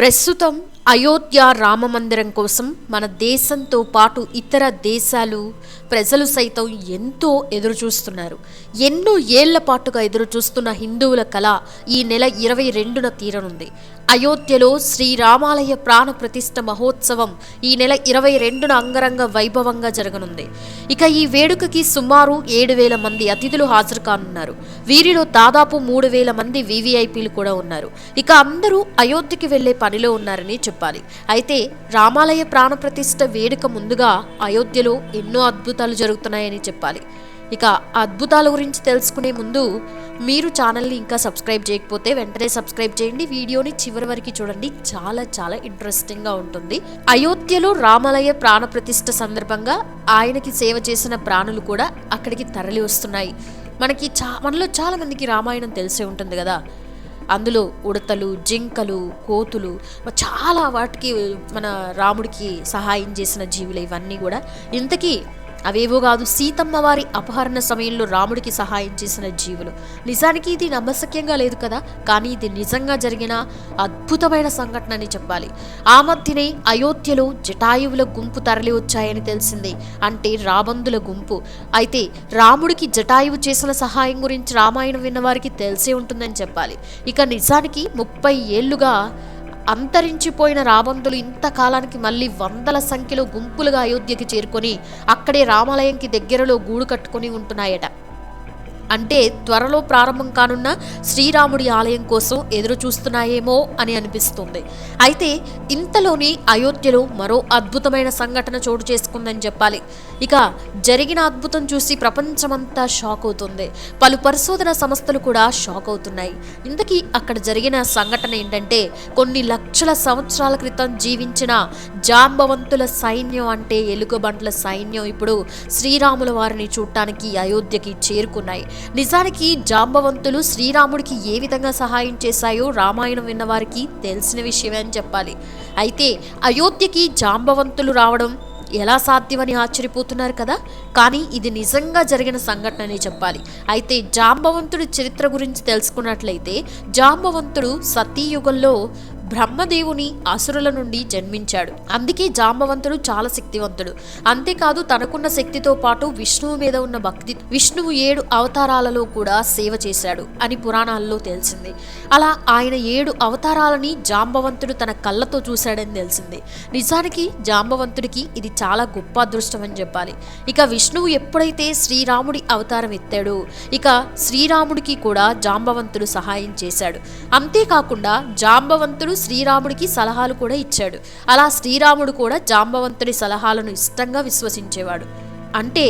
ప్రస్తుతం అయోధ్య రామ మందిరం కోసం మన దేశంతో పాటు ఇతర దేశాలు ప్రజలు సైతం ఎంతో ఎదురుచూస్తున్నారు ఎన్నో ఏళ్ళ పాటుగా ఎదురు చూస్తున్న హిందువుల కళ ఈ నెల ఇరవై రెండున తీరనుంది. అయోధ్యలో శ్రీరామాలయ ప్రాణ ప్రతిష్ఠ మహోత్సవం ఈ నెల ఇరవై రెండున అంగరంగ వైభవంగా జరగనుంది. ఇక ఈ వేడుకకి సుమారు ఏడు వేల మంది అతిథులు హాజరు కానున్నారు. వీరిలో దాదాపు మూడు వేల మంది వివిఐపీలు కూడా ఉన్నారు. ఇక అందరూ అయోధ్యకి వెళ్ళే పనిలో ఉన్నారని చెప్పాలి. అయితే రామాలయ ప్రాణ ప్రతిష్ఠ వేడుక ముందుగా అయోధ్యలో ఎన్నో అద్భుతాలు జరుగుతున్నాయని చెప్పాలి. ఇక అద్భుతాల గురించి తెలుసుకునే ముందు మీరు ఛానల్ని ఇంకా సబ్స్క్రైబ్ చేయకపోతే వెంటనే సబ్స్క్రైబ్ చేయండి. వీడియోని చివరి వరకు చూడండి. చాలా చాలా ఇంట్రెస్టింగ్గా ఉంటుంది. అయోధ్యలో రామాలయ ప్రాణ ప్రతిష్ఠ సందర్భంగా ఆయనకి సేవ చేసిన ప్రాణులు కూడా అక్కడికి తరలి వస్తున్నాయి. మనకి చా మనలో చాలామందికి రామాయణం తెలిసే ఉంటుంది కదా. అందులో ఉడతలు జింకలు కోతులు చాలా వాటికి మన రాముడికి సహాయం చేసిన జీవులు ఇవన్నీ కూడా. ఇంతకీ అవేవో కాదు సీతమ్మ వారి అపహరణ సమయంలో రాముడికి సహాయం చేసిన జీవులు. నిజానికి ఇది నమ్మశక్యంగా లేదు కదా? కానీ ఇది నిజంగా జరిగిన అద్భుతమైన సంఘటన అని చెప్పాలి. ఆ మధ్యనే అయోధ్యలో జటాయువుల గుంపు తరలి వచ్చాయని తెలిసింది. అంటే రాబందుల గుంపు. అయితే రాముడికి జటాయువు చేసిన సహాయం గురించి రామాయణం విన్నవారికి తెలిసే ఉంటుందని చెప్పాలి. ఇక నిజానికి ముప్పై ఏళ్ళుగా అంతరించిపోయిన రాబందులు ఇంతకాలానికి మళ్ళీ వందల సంఖ్యలో గుంపులుగా అయోధ్యకి చేరుకొని అక్కడే రామాలయంకి దగ్గరలో గూడు కట్టుకొని ఉంటున్నాయట. అంటే త్వరలో ప్రారంభం కానున్న శ్రీరాముడి ఆలయం కోసం ఎదురు చూస్తున్నాయేమో అని అనిపిస్తుంది. అయితే ఇంతలోని అయోధ్యలో మరో అద్భుతమైన సంఘటన చోటు చేసుకుందని చెప్పాలి. ఇక జరిగిన అద్భుతం చూసి ప్రపంచమంతా షాక్ అవుతుంది. పలు పరిశోధన సంస్థలు కూడా షాక్ అవుతున్నాయి. ఇంతకీ అక్కడ జరిగిన సంఘటన ఏంటంటే కొన్ని లక్షల సంవత్సరాల క్రితం జీవించిన జాంబవంతుల సైన్యం అంటే ఎలుగుబంట్ల సైన్యం ఇప్పుడు శ్రీరాముల వారిని చూడటానికి అయోధ్యకి చేరుకున్నాయి. నిజానికి జాంబవంతులు శ్రీరాముడికి ఏ విధంగా సహాయం చేశాయో రామాయణం విన్నవారికి తెలిసిన విషయమే అని చెప్పాలి. అయితే అయోధ్యకి జాంబవంతులు రావడం ఎలా సాధ్యమని ఆశ్చర్యపోతున్నారు కదా? కానీ ఇది నిజంగా జరిగిన సంఘటననే చెప్పాలి. అయితే జాంబవంతుడి చరిత్ర గురించి తెలుసుకున్నట్లయితే జాంబవంతుడు సతీయుగంలో బ్రహ్మదేవుని అసురుల నుండి జన్మించాడు. అందుకే జాంబవంతుడు చాలా శక్తివంతుడు. అంతేకాదు తనకున్న శక్తితో పాటు విష్ణువు మీద ఉన్న భక్తి విష్ణువు ఏడు అవతారాలలో కూడా సేవ చేశాడు అని పురాణాల్లో తెలిసింది. అలా ఆయన ఏడు అవతారాలని జాంబవంతుడు తన కళ్ళతో చూశాడని తెలిసింది. నిజానికి జాంబవంతుడికి ఇది చాలా గొప్ప అదృష్టం అని చెప్పాలి. ఇక విష్ణువు ఎప్పుడైతే శ్రీరాముడి అవతారం ఎత్తాడో ఇక శ్రీరాముడికి కూడా జాంబవంతుడు సహాయం చేశాడు. అంతేకాకుండా జాంబవంతుడు శ్రీరాముడికి సలహాలు కూడా ఇచ్చాడు. అలా శ్రీరాముడు కూడా జాంబవంతుడి సలహాలను ఇష్టంగా విశ్వసించేవాడు. అంటే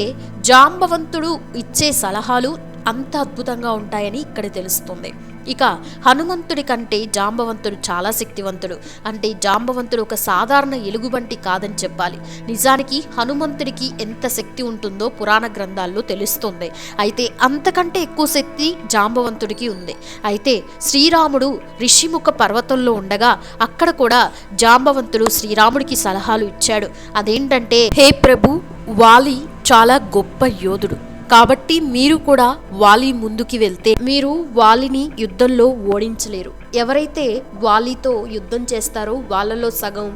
జాంబవంతుడు ఇచ్చే సలహాలు అంత అద్భుతంగా ఉంటాయని ఇక్కడ తెలుస్తుంది. ఇక హనుమంతుడి కంటే జాంబవంతుడు చాలా శక్తివంతుడు. అంటే జాంబవంతుడు ఒక సాధారణ ఎలుగుబంటి కాదని చెప్పాలి. నిజానికి హనుమంతుడికి ఎంత శక్తి ఉంటుందో పురాణ గ్రంథాల్లో తెలుస్తుంది. అయితే అంతకంటే ఎక్కువ శక్తి జాంబవంతుడికి ఉంది. అయితే శ్రీరాముడు రిషిముఖ పర్వతంలో ఉండగా అక్కడ కూడా జాంబవంతుడు శ్రీరాముడికి సలహాలు ఇచ్చాడు. అదేంటంటే హే ప్రభు వాలి చాలా గొప్ప యోధుడు. కాబట్టి మీరు కూడా వాలి ముందుకి వెళ్తే మీరు వాలిని యుద్ధంలో ఓడించలేరు. ఎవరైతే వాలితో యుద్ధం చేస్తారో వాళ్ళలో సగం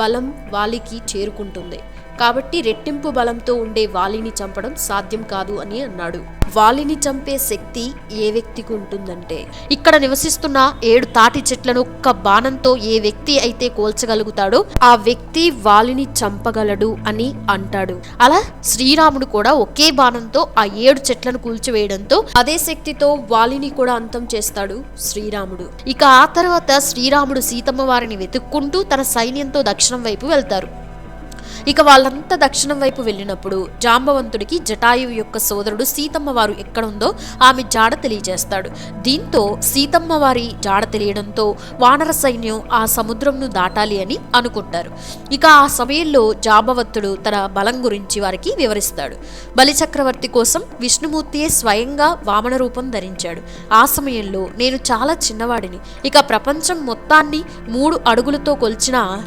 బలం వాలికి చేరుకుంటుంది. కాబట్టి రెట్టింపు బలంతో ఉండే వాలిని చంపడం సాధ్యం కాదు అని అన్నాడు. వాలిని చంపే శక్తి ఏ వ్యక్తికి ఉంటుందంటే ఇక్కడ నివసిస్తున్న ఏడు తాటి చెట్లను ఒక్క బాణంతో ఏ వ్యక్తి అయితే కోల్చగలుగుతాడో ఆ వ్యక్తి వాలిని చంపగలడు అని అంటాడు. అలా శ్రీరాముడు కూడా ఒకే బాణంతో ఆ ఏడు చెట్లను కూల్చివేయడంతో అదే శక్తితో వాలిని కూడా అంతం చేస్తాడు శ్రీరాముడు. ఇక ఆ తర్వాత శ్రీరాముడు సీతమ్మ వారిని వెతుక్కుంటూ తన సైన్యంతో దక్షిణం వైపు వెళ్తారు. ఇక వాళ్ళంతా దక్షిణం వైపు వెళ్ళినప్పుడు జాంబవంతుడికి జటాయువు యొక్క సోదరుడు సీతమ్మ వారు ఎక్కడ ఉందో ఆమె జాడ తెలియజేస్తాడు. దీంతో సీతమ్మ వారి జాడ తెలియడంతో వానర సైన్యం ఆ సముద్రంను దాటాలి అని అనుకుంటారు. ఇక ఆ సమయంలో జాంబవంతుడు తన బలం గురించి వారికి వివరిస్తాడు. బలిచక్రవర్తి కోసం విష్ణుమూర్తియే స్వయంగా వామన రూపం ధరించాడు. ఆ సమయంలో నేను చాలా చిన్నవాడిని. ఇక ప్రపంచం మొత్తాన్ని మూడు అడుగులతో కొలిచిన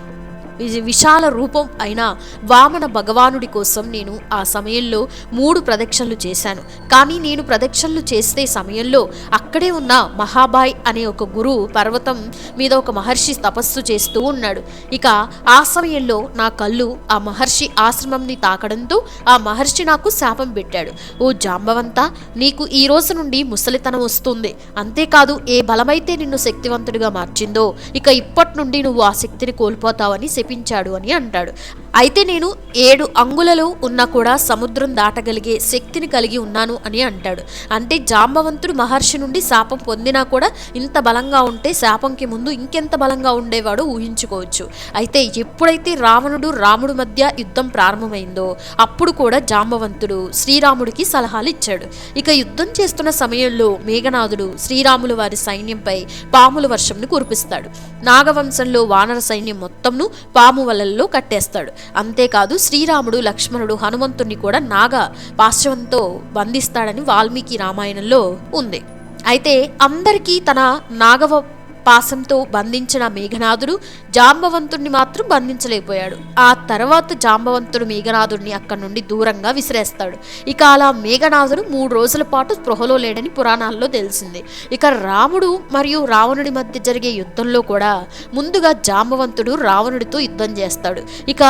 విశాల రూపం అయిన వామన భగవానుడి కోసం నేను ఆ సమయంలో మూడు ప్రదక్షిణలు చేశాను. కానీ నేను ప్రదక్షిణలు చేసే సమయంలో అక్కడే ఉన్న మహాబాయ్ అనే ఒక గురువు పర్వతం మీద ఒక మహర్షి తపస్సు చేస్తూ ఉన్నాడు. ఇక ఆ సమయంలో నా కళ్ళు ఆ మహర్షి ఆశ్రమంని తాకడంతో ఆ మహర్షి నాకు శాపం పెట్టాడు. ఓ జాంబవంత నీకు ఈ రోజు నుండి ముసలితనం వస్తుంది. అంతేకాదు ఏ బలమైతే నిన్ను శక్తివంతుడిగా మార్చిందో ఇక ఇప్పటి నుండి నువ్వు ఆ శక్తిని కోల్పోతావని శపించాడు అని అంటాడు. అయితే నేను ఏడు అంగులలో ఉన్నా కూడా సముద్రం దాటగలిగే శక్తిని కలిగి ఉన్నాను అని అంటాడు. అంటే జాంబవంతుడు మహర్షి నుండి శాపం పొందినా కూడా ఇంత బలంగా ఉంటే శాపంకి ముందు ఇంకెంత బలంగా ఉండేవాడో ఊహించుకోవచ్చు. అయితే ఎప్పుడైతే రావణుడు రాముడు మధ్య యుద్ధం ప్రారంభమైందో అప్పుడు కూడా జాంబవంతుడు శ్రీరాముడికి సలహాలు ఇచ్చాడు. ఇక యుద్ధం చేస్తున్న సమయంలో మేఘనాథుడు శ్రీరాములు వారి సైన్యంపై పాముల వర్షంను కురిపిస్తాడు. నాగవంశంలో వానర సైన్యం మొత్తంను పాము వలల్లో కట్టేస్తాడు. అంతేకాదు శ్రీరాముడు లక్ష్మణుడు హనుమంతుణ్ణి కూడా నాగ పాశ్చవంతో బంధిస్తాడని వాల్మీకి రామాయణంలో ఉంది. అయితే అందరికీ తన నాగవ పాసంతో బంధించిన మేఘనాథుడు జాంబవంతుణ్ణి మాత్రం బంధించలేకపోయాడు. ఆ తర్వాత జాంబవంతుడు మేఘనాథుడిని అక్కడి నుండి దూరంగా విసిరేస్తాడు. ఇక అలా మేఘనాథుడు మూడు రోజుల పాటు స్పృహలో లేడని పురాణాల్లో తెలిసింది. ఇక రాముడు మరియు రావణుడి మధ్య జరిగే యుద్ధంలో కూడా ముందుగా జాంబవంతుడు రావణుడితో యుద్ధం చేస్తాడు. ఇక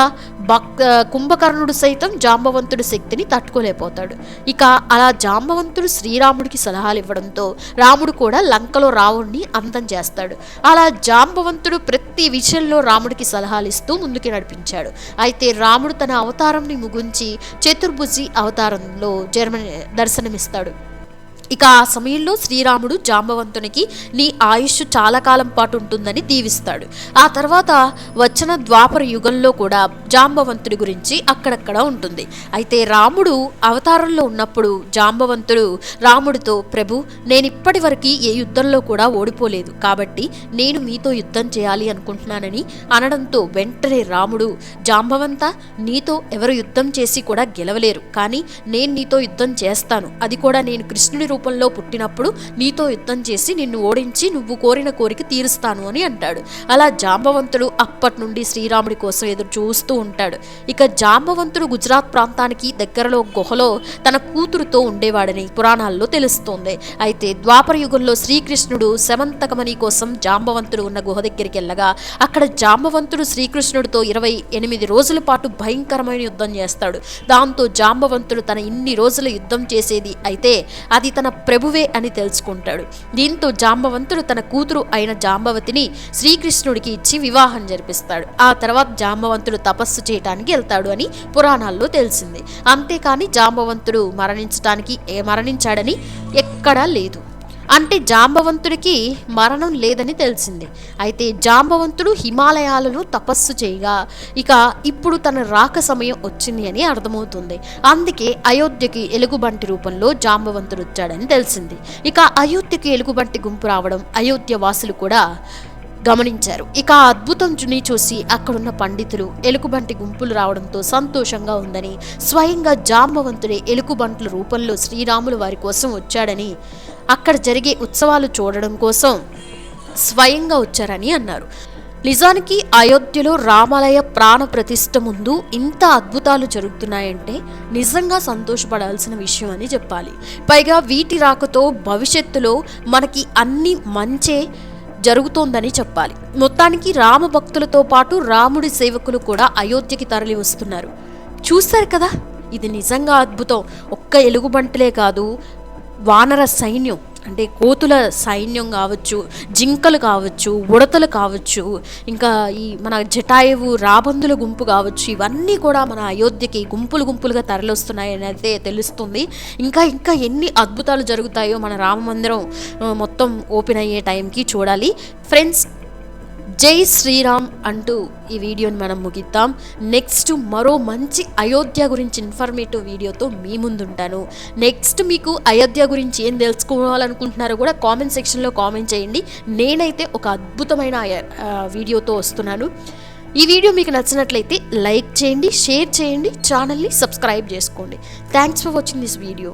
భక్ కుంభకర్ణుడు సైతం జాంబవంతుడి శక్తిని తట్టుకోలేకపోతాడు. ఇక అలా జాంబవంతుడు శ్రీరాముడికి సలహాలు ఇవ్వడంతో రాముడు కూడా లంకలో రావణ్ణి అంతం చేస్తాడు. అలా జాంబవంతుడు ప్రతి విషయంలో రాముడికి సలహాలు ఇస్తూ ముందుకు నడిపించాడు. అయితే రాముడు తన అవతారంని ముగించి చతుర్భుజి అవతారంలో జర్మనీ దర్శనమిస్తాడు. ఇక ఆ సమయంలో శ్రీరాముడు జాంబవంతునికి నీ ఆయుష్ చాలా కాలం పాటు ఉంటుందని దీవిస్తాడు. ఆ తర్వాత వచ్చిన ద్వాపర యుగంలో కూడా జాంబవంతుడి గురించి అక్కడక్కడ ఉంటుంది. అయితే రాముడు అవతారంలో ఉన్నప్పుడు జాంబవంతుడు రాముడితో ప్రభు నేను ఇప్పటి వరకు ఏ యుద్ధంలో కూడా ఓడిపోలేదు. కాబట్టి నేను మీతో యుద్ధం చేయాలి అనుకుంటున్నానని అనడంతో వెంటనే రాముడు జాంబవంత నీతో ఎవరు యుద్ధం చేసి కూడా గెలవలేరు. కానీ నేను నీతో యుద్ధం చేస్తాను. అది కూడా నేను కృష్ణుడి రూపంలో పుట్టినప్పుడు నీతో యుద్ధం చేసి నిన్ను ఓడించి నువ్వు కోరిన కోరిక తీరుస్తాను అని అంటాడు. అలా జాంబవంతుడు అప్పటి నుండి శ్రీరాముడి కోసం ఎదురు చూస్తూ ఉంటాడు. ఇక జాంబవంతుడు గుజరాత్ ప్రాంతానికి దగ్గరలో గుహలో తన కూతురుతో ఉండేవాడని పురాణాల్లో తెలుస్తోంది. అయితే ద్వాపర యుగంలో శ్రీకృష్ణుడు శమంతకమణి కోసం జాంబవంతుడు ఉన్న గుహ దగ్గరికి వెళ్ళగా అక్కడ జాంబవంతుడు శ్రీకృష్ణుడితో ఇరవై ఎనిమిది రోజుల పాటు భయంకరమైన యుద్ధం చేస్తాడు. దాంతో జాంబవంతుడు తన ఇన్ని రోజులు యుద్ధం చేసేది అయితే అది తన ప్రభువే అని తెలుసుకుంటాడు. దీంతో జాంబవంతుడు తన కూతురు అయిన జాంబవతిని శ్రీకృష్ణుడికి ఇచ్చి వివాహం జరిపిస్తాడు. ఆ తర్వాత జాంబవంతుడు తపస్సు చేయటానికి వెళ్తాడు అని పురాణాల్లో తెలిసింది. అంతేకాని జాంబవంతుడు మరణించడానికి ఏ మరణించాడని ఎక్కడా లేదు. అంటే జాంబవంతుడికి మరణం లేదని తెలిసింది. అయితే జాంబవంతుడు హిమాలయాలను తపస్సు చేయగా ఇక ఇప్పుడు తన రాక సమయం వచ్చింది అని అర్థమవుతుంది. అందుకే అయోధ్యకి ఎలుగుబంటి రూపంలో జాంబవంతుడు వచ్చాడని తెలిసింది. ఇక అయోధ్యకి ఎలుగుబంటి గుంపు రావడం అయోధ్య వాసులు కూడా గమనించారు. ఇక ఆ అద్భుతం జుని చూసి అక్కడున్న పండితులు ఎలుగుబంటి గుంపులు రావడంతో సంతోషంగా ఉందని స్వయంగా జాంబవంతుడే ఎలుగుబంట్ల రూపంలో శ్రీరాములు వారి కోసం వచ్చాడని అక్కడ జరిగే ఉత్సవాలు చూడడం కోసం స్వయంగా వచ్చారని అన్నారు. నిజానికి అయోధ్యలో రామాలయ ప్రాణ ప్రతిష్ట ముందు ఇంత అద్భుతాలు జరుగుతున్నాయంటే నిజంగా సంతోషపడాల్సిన విషయం అని చెప్పాలి. పైగా వీటి రాకతో భవిష్యత్తులో మనకి అన్ని మంచే జరుగుతోందని చెప్పాలి. మొత్తానికి రామ భక్తులతో పాటు రాముడి సేవకులు కూడా అయోధ్యకి తరలి వస్తున్నారు. చూస్తారు కదా? ఇది నిజంగా అద్భుతం. ఒక్క ఎలుగుబంటలే కాదు వానర సైన్యం అంటే కోతుల సైన్యం కావచ్చు జింకలు కావచ్చు ఉడతలు కావచ్చు ఇంకా ఈ మన జటాయువు రాబందుల గుంపు కావచ్చు ఇవన్నీ కూడా మన అయోధ్యకి గుంపులు గుంపులుగా తరలిస్తున్నాయని అయితే తెలుస్తుంది. ఇంకా ఇంకా ఎన్ని అద్భుతాలు జరుగుతాయో మన రామ మందిరం మొత్తం ఓపెన్ అయ్యే టైంకి చూడాలి. ఫ్రెండ్స్ జై శ్రీరామ్ అంటూ ఈ వీడియోని మనం ముగిద్దాం. నెక్స్ట్ మరో మంచి అయోధ్య గురించి ఇన్ఫర్మేటివ్ వీడియోతో మీ ముందుంటాను. నెక్స్ట్ మీకు అయోధ్య గురించి ఏం తెలుసుకోవాలనుకుంటున్నారో కూడా కామెంట్ సెక్షన్లో కామెంట్ చేయండి. నేనైతే ఒక అద్భుతమైన వీడియోతో వస్తున్నాను. ఈ వీడియో మీకు నచ్చినట్లయితే లైక్ చేయండి షేర్ చేయండి ఛానల్ని సబ్స్క్రైబ్ చేసుకోండి. Thanks for watching this video